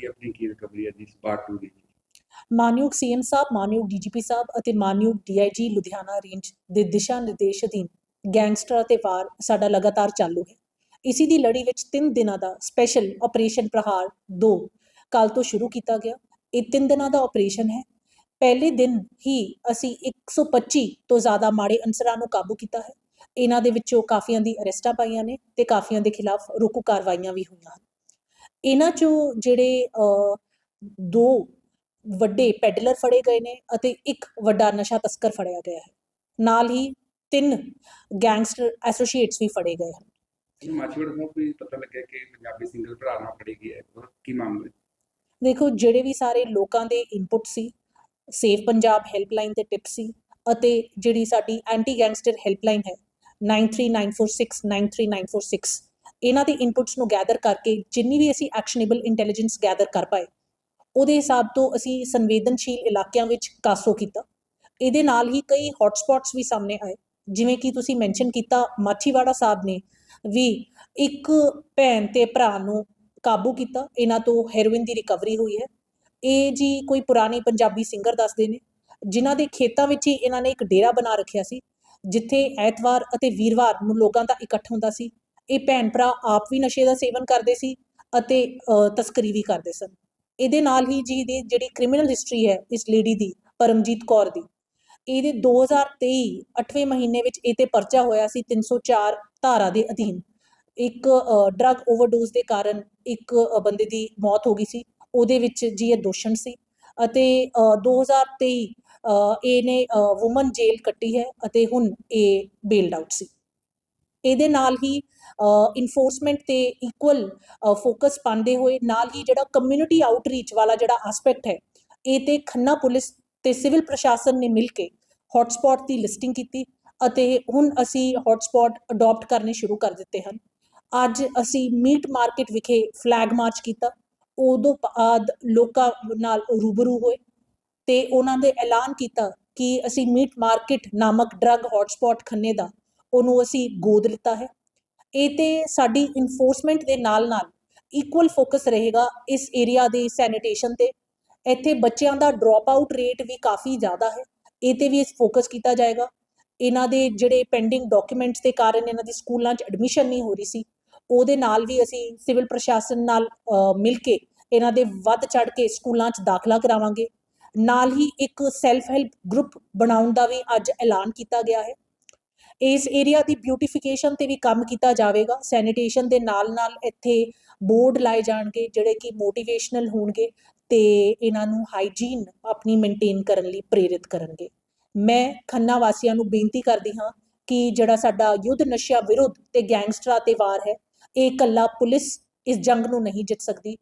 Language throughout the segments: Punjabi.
ਦੀ ਆਪਣੀ ਕੀ ਰਿਕਵਰੀ ਹੈ ਜੀ ਪਾਰਟ 2 ਦੀ? ਮਾਨਯੋਗ ਸੀਐਮ ਸਾਹਿਬ, ਮਾਨਯੋਗ ਡੀਜੀਪੀ ਸਾਹਿਬ ਅਤੇ ਮਾਨਯੋਗ ਡੀਆਈਜੀ ਲੁਧਿਆਣਾ ਰੇਂਜ ਦੇ ਦਿਸ਼ਾ ਨਿਰਦੇਸ਼ ਅਧੀਨ ਗੈਂਗਸਟਰ ਅਤੇ ਵਾਰ ਸਾਡਾ ਲਗਾਤਾਰ ਚਾਲੂ ਹੈ। ਇਸੀ ਦੀ ਲੜੀ ਵਿੱਚ 3 ਦਿਨਾਂ ਦਾ ਸਪੈਸ਼ਲ ਆਪਰੇਸ਼ਨ ਪ੍ਰਹਾਰ 2 ਕੱਲ ਤੋਂ ਸ਼ੁਰੂ ਕੀਤਾ ਗਿਆ। ਇਹ 3 ਦਿਨਾਂ ਦਾ ਆਪਰੇਸ਼ਨ ਹੈ। ਪਹਿਲੇ ਦਿਨ ਹੀ ਅਸੀਂ 125 ਤੋਂ ਜ਼ਿਆਦਾ ਮਾੜੇ ਅਨਸਰਾਂ ਨੂੰ ਕਾਬੂ ਕੀਤਾ ਹੈ। ਇਹਨਾਂ ਦੇ ਵਿੱਚੋਂ ਕਾਫੀਆਂ ਦੀ ਅਰੈਸਟਾਂ ਪਾਈਆਂ ਨੇ ਤੇ ਕਾਫੀਆਂ ਦੇ ਖਿਲਾਫ ਰੋਕੂ ਕਾਰਵਾਈਆਂ ਵੀ ਹੋਈਆਂ ਹਨ। ਇਹਨਾਂ ਚੋਂ ਜਿਹੜੇ ਦੋ ਵੱਡੇ ਪੈਡਲਰ ਫੜੇ ਗਏ ਨੇ ਅਤੇ ਇੱਕ ਵੱਡਾ ਨਸ਼ਾ ਤਸਕਰ ਫੜਿਆ ਗਿਆ ਹੈ। ਨਾਲ ਹੀ ਤਿੰਨ ਗੈਂਗਸਟਰ ਐਸੋਸੀਏਟਸ ਵੀ ਫੜੇ ਗਏ ਹਨ। ਮਾਚੀਵੜ ਨੂੰ ਕੋਈ ਪਤਾ ਲੱਗਿਆ ਕਿ ਪੰਜਾਬੀ ਸਿੰਗਰ ਭਰਾ ਨਾਲ ਫੜੀ ਗਈ ਹੈ। ਉਹ ਕੀ ਮਾਮਲਾ ਹੈ? ਦੇਖੋ ਜਿਹੜੇ ਵੀ ਸਾਰੇ ਲੋਕਾਂ ਦੇ ਇਨਪੁਟ ਸੀ ਸੇਫ ਪੰਜਾਬ ਹੈਲਪਲਾਈਨ ਤੇ ਟਿਪ ਸੀ ਅਤੇ ਜਿਹੜੀ ਸਾਡੀ ਐਂਟੀ ਗੈਂਗਸਟਰ ਹੈਲਪਲਾਈਨ ਹੈ 9394693946 ਇਹਨਾਂ ਦੇ ਇਨਪੁਟਸ ਨੂੰ ਗੈਦਰ ਕਰਕੇ ਜਿੰਨੀ ਵੀ ਅਸੀਂ ਐਕਸ਼ਨੇਬਲ ਇੰਟੈਲੀਜੈਂਸ ਗੈਦਰ ਕਰ ਪਾਏ, ਉਹਦੇ ਹਿਸਾਬ ਤੋਂ ਅਸੀਂ ਸੰਵੇਦਨਸ਼ੀਲ ਇਲਾਕਿਆਂ ਵਿੱਚ ਕਾਸੋ ਕੀਤਾ। ਇਹਦੇ ਨਾਲ ਹੀ ਕਈ ਹੌਟਸਪੌਟਸ ਵੀ ਸਾਹਮਣੇ ਆਏ, ਜਿਵੇਂ ਕਿ ਤੁਸੀਂ ਮੈਂਸ਼ਨ ਕੀਤਾ ਮਾਛੀਵਾੜਾ ਸਾਹਿਬ ਨੇ ਵੀ ਇੱਕ ਭੈਣ ਤੇ ਭਰਾ ਨੂੰ ਕਾਬੂ ਕੀਤਾ, ਇਹਨਾਂ ਤੋਂ ਹੈਰੋਇਨ ਦੀ ਰਿਕਵਰੀ ਹੋਈ ਹੈ। ਇਹ ਜੀ ਕੋਈ ਪੁਰਾਣੇ ਪੰਜਾਬੀ ਸਿੰਗਰ ਦੱਸਦੇ ਨੇ, ਜਿਨ੍ਹਾਂ ਦੇ ਖੇਤਾਂ ਵਿੱਚ ਹੀ ਇਹਨਾਂ ਨੇ ਇੱਕ ਡੇਰਾ ਬਣਾ ਰੱਖਿਆ ਸੀ, ਜਿੱਥੇ ਐਤਵਾਰ ਅਤੇ ਵੀਰਵਾਰ ਨੂੰ ਲੋਕਾਂ ਦਾ ਇਕੱਠ ਹੁੰਦਾ ਸੀ। ਇਹ ਭੈਣ ਭਰਾ ਆਪ ਵੀ ਨਸ਼ੇ ਦਾ ਸੇਵਨ ਕਰਦੇ ਸੀ ਅਤੇ ਤਸਕਰੀ ਵੀ ਕਰਦੇ ਸਨ। ਇਹਦੇ ਨਾਲ ਹੀ ਜੀ ਦੀ ਜਿਹੜੀ ਕ੍ਰਿਮੀਨਲ ਹਿਸਟਰੀ ਹੈ ਇਸ ਲੇਡੀ ਦੀ ਪਰਮਜੀਤ ਕੌਰ ਦੀ ਇਹਦੇ 2023 8ਵੇਂ ਮਹੀਨੇ ਵਿੱਚ ਇਹ ਤੇ ਪਰਚਾ ਹੋਇਆ ਸੀ 304 ਧਾਰਾ ਦੇ ਅਧੀਨ। ਇੱਕ ਡਰੱਗ ਓਵਰਡੋਜ਼ ਦੇ ਕਾਰਨ ਇੱਕ ਬੰਦੇ ਦੀ ਮੌਤ ਹੋ ਗਈ ਸੀ ਉਹਦੇ ਵਿੱਚ ਜੀ ਇਹ ਦੋਸ਼ਣ ਸੀ ਅਤੇ ਅ, 2023 ਅ, ਇਹਨੇ ਔਮਨ ਜੇਲ੍ਹ ਕੱਟੀ ਹੈ ਅਤੇ ਹੁਣ ਇਹ ਬੇਲਡ ਆਊਟ ਸੀ। ਇਹਦੇ ਨਾਲ ਹੀ ਇਨਫੋਰਸਮੈਂਟ ਤੇ ਇਕੁਅਲ ਫੋਕਸ ਪਾਉਂਦੇ ਹੋਏ, ਨਾਲ ਹੀ ਜਿਹੜਾ ਕਮਿਊਨਿਟੀ ਆਊਟਰੀਚ ਵਾਲਾ ਜਿਹੜਾ ਐਸਪੈਕਟ ਹੈ, ਇਹ ਤੇ ਖੰਨਾ ਪੁਲਿਸ ਤੇ ਸਿਵਲ ਪ੍ਰਸ਼ਾਸਨ ਨੇ ਮਿਲ ਕੇ ਹੌਟਸਪੌਟ ਦੀ ਲਿਸਟਿੰਗ ਕੀਤੀ ਅਤੇ ਹੁਣ ਅਸੀਂ ਹੌਟਸਪੌਟ ਅਡਾਪਟ ਕਰਨੇ ਸ਼ੁਰੂ ਕਰ ਦਿੱਤੇ ਹਨ। ਅੱਜ ਅਸੀਂ ਮੀਟ ਮਾਰਕੀਟ ਵਿਖੇ ਫਲੈਗ ਮਾਰਚ ਕੀਤਾ। ਉਦੋਂ ਬਾਅਦ ਲੋਕਾਂ ਨਾਲ ਰੂਬਰੂ ਹੋਏ ਤੇ ਉਹਨਾਂ ਦੇ ਐਲਾਨ ਕੀਤਾ ਕਿ ਅਸੀਂ ਮੀਟ ਮਾਰਕੀਟ ਨਾਮਕ ਡਰੱਗ ਹੌਟਸਪੌਟ ਖੰਨੇ ਦਾ ਉਹਨੂੰ ਅਸੀਂ ਗੋਦ ਲਿੱਤਾ ਹੈ। ਇਹ ਤੇ ਸਾਡੀ ਇਨਫੋਰਸਮੈਂਟ ਦੇ ਨਾਲ ਨਾਲ ਇਕੁਅਲ ਫੋਕਸ ਰਹੇਗਾ ਇਸ ਏਰੀਆ ਦੀ ਸੈਨੀਟੇਸ਼ਨ ਤੇ। ਇੱਥੇ ਬੱਚਿਆਂ ਦਾ ਡ੍ਰੌਪ ਆਊਟ ਰੇਟ ਵੀ ਕਾਫੀ ਜ਼ਿਆਦਾ ਹੈ। ਇਹ ਤੇ ਵੀ ਇਸ ਫੋਕਸ ਕੀਤਾ ਜਾਏਗਾ। ਇਹਨਾਂ ਦੇ ਜਿਹੜੇ ਪੈਂਡਿੰਗ ਡਾਕੂਮੈਂਟਸ ਦੇ ਕਾਰਨ ਇਹਨਾਂ ਦੀ ਸਕੂਲਾਂ 'ਚ ਐਡਮਿਸ਼ਨ ਨਹੀਂ ਹੋ ਰਹੀ ਸੀ। ਉਹਦੇ ਨਾਲ ਵੀ ਅਸੀਂ ਸਿਵਲ ਪ੍ਰਸ਼ਾਸਨ ਨਾਲ ਮਿਲ ਕੇ ਇਹਨਾਂ ਦੇ ਵੱਧ ਚੜ ਕੇ ਸਕੂਲਾਂ 'ਚ ਦਾਖਲਾ ਕਰਾਵਾਂਗੇ। ਨਾਲ ਹੀ ਇੱਕ ਸੈਲਫ ਹੈਲਪ ਗਰੁੱਪ ਬਣਾਉਣ ਦਾ ਵੀ ਅੱਜ ਐਲਾਨ ਕੀਤਾ ਗਿਆ ਹੈ। ਇਸ ਏਰੀਆ ਦੀ ਬਿਊਟੀਫਿਕੇਸ਼ਨ ਤੇ ਵੀ ਕੰਮ ਕੀਤਾ ਜਾਵੇਗਾ। ਸੈਨੀਟੇਸ਼ਨ ਦੇ ਨਾਲ ਨਾਲ ਇੱਥੇ ਬੋਰਡ ਲਾਏ ਜਾਣਗੇ, ਜਿਹੜੇ ਕਿ ਮੋਟੀਵੇਸ਼ਨਲ ਹੋਣਗੇ ਤੇ ਇਹਨਾਂ ਨੂੰ ਹਾਈਜੀਨ ਆਪਣੀ ਮੇਨਟੇਨ ਕਰਨ ਲਈ ਪ੍ਰੇਰਿਤ ਕਰਨਗੇ। ਮੈਂ ਖੰਨਾ ਵਾਸੀਆਂ ਨੂੰ ਬੇਨਤੀ ਕਰਦੀ ਹਾਂ ਕਿ ਜਿਹੜਾ ਸਾਡਾ ਯੁੱਧ ਨਸ਼ਿਆਂ ਵਿਰੁੱਧ ਤੇ ਗੈਂਗਸਟਰਾਂ ਤੇ ਵਾਰ ਹੈ, ਇਹ ਇਕੱਲਾ ਪੁਲਿਸ ਇਸ ਜੰਗ ਨੂੰ ਨਹੀਂ ਜਿੱਤ ਸਕਦੀ।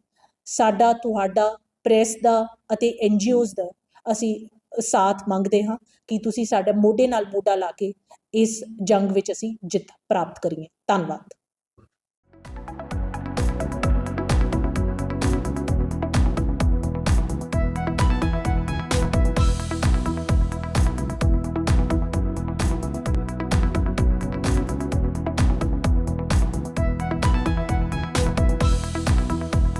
ਸਾਡਾ, ਤੁਹਾਡਾ ਪ੍ਰੈਸ ਦਾ ਅਤੇ ਐਨਜੀਓਜ਼ ਦਾ ਅਸੀਂ ਸਾਥ ਮੰਗਦੇ ਹਾਂ ਕਿ ਤੁਸੀਂ ਸਾਡਾ ਮੋਢੇ ਨਾਲ ਮੋਢਾ ਲਾ ਕੇ ਇਸ ਜੰਗ ਵਿੱਚ ਅਸੀਂ ਜਿੱਤ ਪ੍ਰਾਪਤ ਕਰੀਏ। ਧੰਨਵਾਦ।